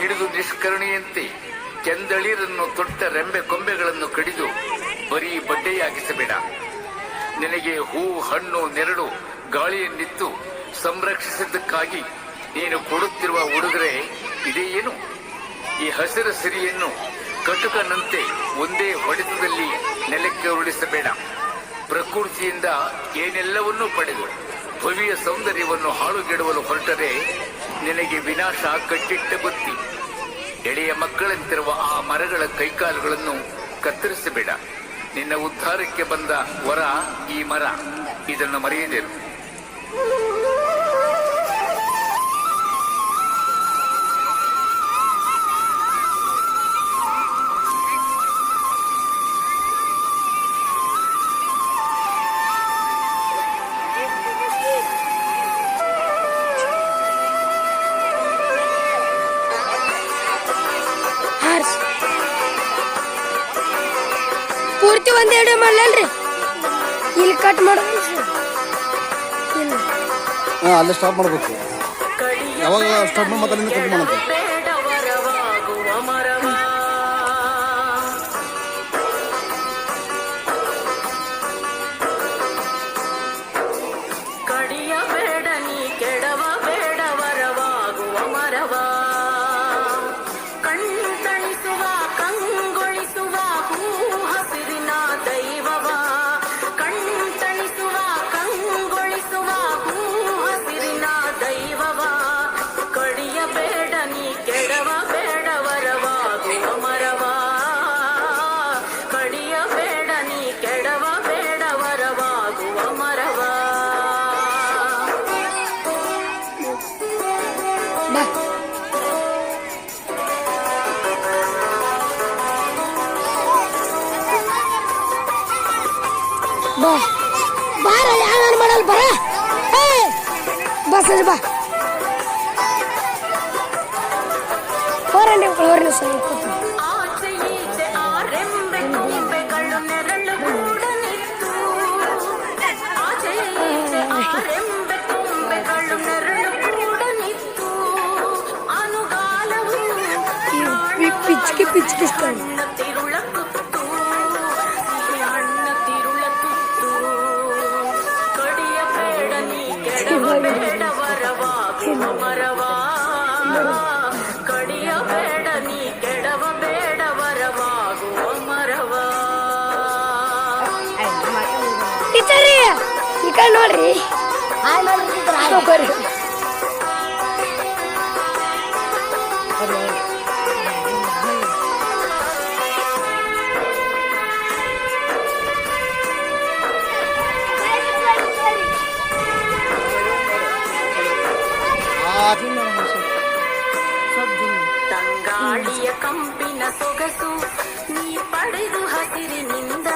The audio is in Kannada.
ಹಿಡಿದು ನಿಷ್ಕರಣಿಯಂತೆ ಕೆಂದಳಿರನ್ನು ತೊಟ್ಟ ರೆಂಬೆ ಕೊಂಬೆಗಳನ್ನು ಕಡಿದು ಬರೀ ಬಡ್ಡೆಯಾಗಿಸಬೇಡ ನಿನಗೆ ಹೂ, ಹಣ್ಣು, ನೆರಳು, ಗಾಳಿಯನ್ನಿತ್ತು ಸಂರಕ್ಷಿಸಿದ್ದಕ್ಕಾಗಿ ನೀನು ಕೊಡುತ್ತಿರುವ ಉಡುಗೊರೆ ಇದೆಯೇನು ಈ ಹಸಿರು ಸಿರಿಯನ್ನು ಕಟುಕನಂತೆ ಒಂದೇ ಹೊಡೆತದಲ್ಲಿ ನೆಲಕ್ಕೆ ಉರುಳಿಸಬೇಡ. ಪ್ರಕೃತಿಯಿಂದ ಏನೆಲ್ಲವನ್ನೂ ಪಡೆದು ಭವ್ಯ ಸೌಂದರ್ಯವನ್ನು ಹಾಳುಗೆಡುವಲು ಹೊರಟರೆ ನಿನಗೆ ವಿನಾಶ ಕಟ್ಟಿಟ್ಟ ಬುತ್ತಿ ಎಳೆಯ ಮಕ್ಕಳಂತಿರುವ ಆ ಮರಗಳ ಕೈಕಾಲುಗಳನ್ನು ಕತ್ತರಿಸಬೇಡ. ನಿನ್ನ ಉದ್ಧಾರಕ್ಕೆ ಬಂದ ವರ ಈ ಮರ. ಇದನ್ನು ಮರೆಯದಿರು. ಪೂರ್ತಿ ಒಂದೇ ಎರಡು ಮಾಡಲಲ್ರಿ? ಇಲ್ಲಿ ಕಟ್ ಮಾಡೋದು ಹಾಂ ಅಲ್ಲೇ ಸ್ಟಾಪ್ ಮಾಡಬೇಕು. ಯಾವಾಗ ಸ್ಟಾಪ್ ಮಾಡಿ ಮತ್ತೆ ಅಲ್ಲಿಂದ ಕಟ್ ಮಾಡೋದು ಬೇಡವರವಾಗುವ ಕಡಿಯ ಬೇಡ ನೀ ಕೆಡವ ಬಾ ಬಾರಲ್ಲಿ ಹಂಗ ಮಾಡಲ್ ಬರ ಏ ಬಸ್ ಅಲ್ಲಿ ಬಾ ಹೋರಂಡಿ ಹೋರಿ ಸ್ವಲ್ಪ ಆಚೆ ಈಚೆ ಟೀಚರಿ ಈ ನೋಡ್ರಿ. ತಂಗಾಳಿಯ ಕಂಪಿನ ಸೊಗಸು ನೀ ಪಡೆದು ಹಸಿರಿನಿಂದ